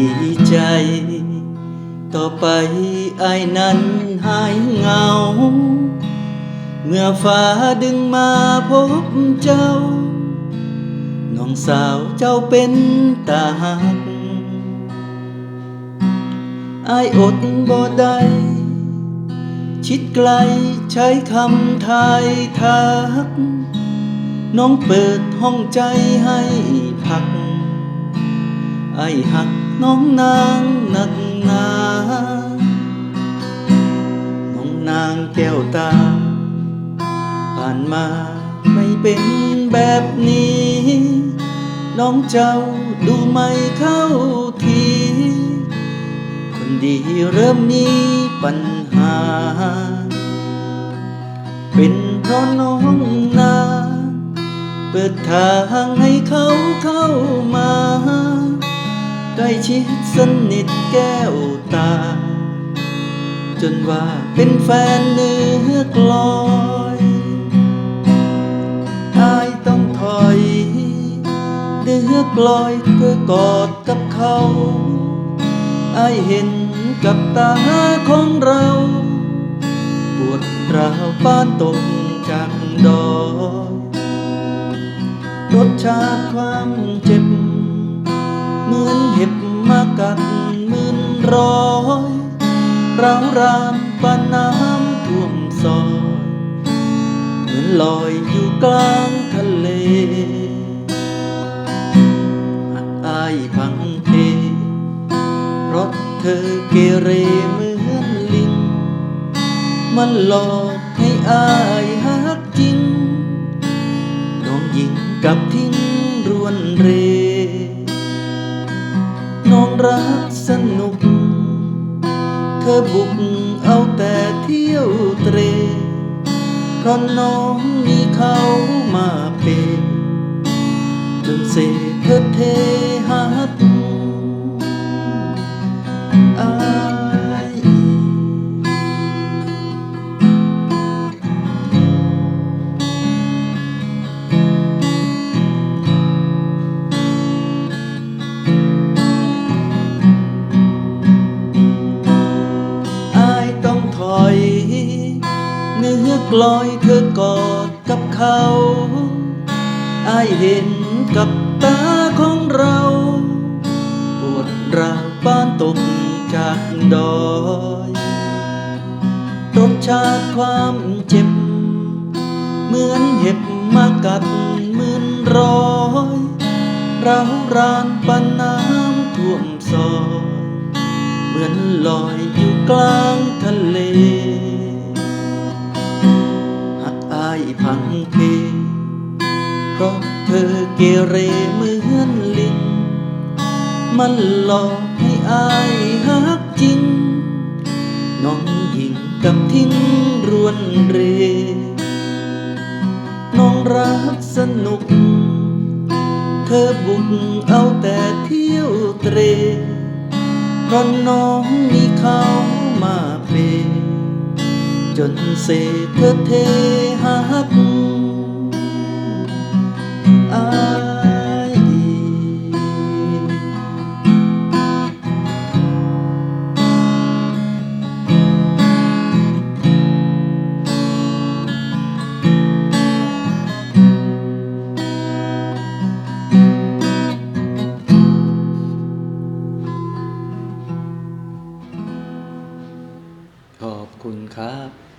ีใจ ต่อไปไอ้นั้นหายเหงา เมื่อฟ้าดึงมาพบเจ้า น้องสาวเจ้าเป็นตาหักไอ้อดบ่ได้ชิดไกลใช้คำทายทัก น้องเปิดห้องใจให้พัก ไอ้หัก น้องนางหนักหนาน้องนางแก้วตา ผ่านมาไม่เป็นแบบนี้ น้องเจ้าดูไม่เข้าที คนดีเริ่มมีปัญหา เป็นเพราะน้องนา เปิดทางให้เขาเข้ามา ใกล้ชิดสนิทแก้วตา จนว่าเป็นแฟนเนื้อกลอยอายต้องถอยเนื้อกลอยเพื่อกอดกับเขาอายเห็นกับตาของเรา ปวดร้าวป้านตกจากดอยรสชาติความเจ็บ เหมือนเห็บมากัดหมื่นร้อยร้าวรานปานน้ำท่วมซอยเหมือนลอยอยู่กลางทะเลหักอายพังเพเพราะเธอเกเรเหมือนลิง มันหลอกให้อายหักจริงน้องยิงกับทิ้งรวนเรน้ องรักสนุก เธอบุกเอาแต่เที่ยวเตรเพราะน้องมีเขามาเป็นจนเสเธอเทหา กลอยเธอกอดกับเขาอายเห็นกับตาของเรา ปวดร้าวบ้านตกจากดอยรสชาติความเจ็บ เหมือนเห็บมากัดหมื่นร้อยเรารานปานน้ำท่วมซอย เหมือนลอยอยู่กลางทะเล พังเพเพราะเธอเกเรเหมือนลิง มันหลอกให้อายหักจริง น้องยิงกับทิ้งรวนเร น้องรักสนุก เธอบุกเอาแต่เที่ยวเตรเพราะน้องมีเขามา จนเสเธอเทหัก ครับ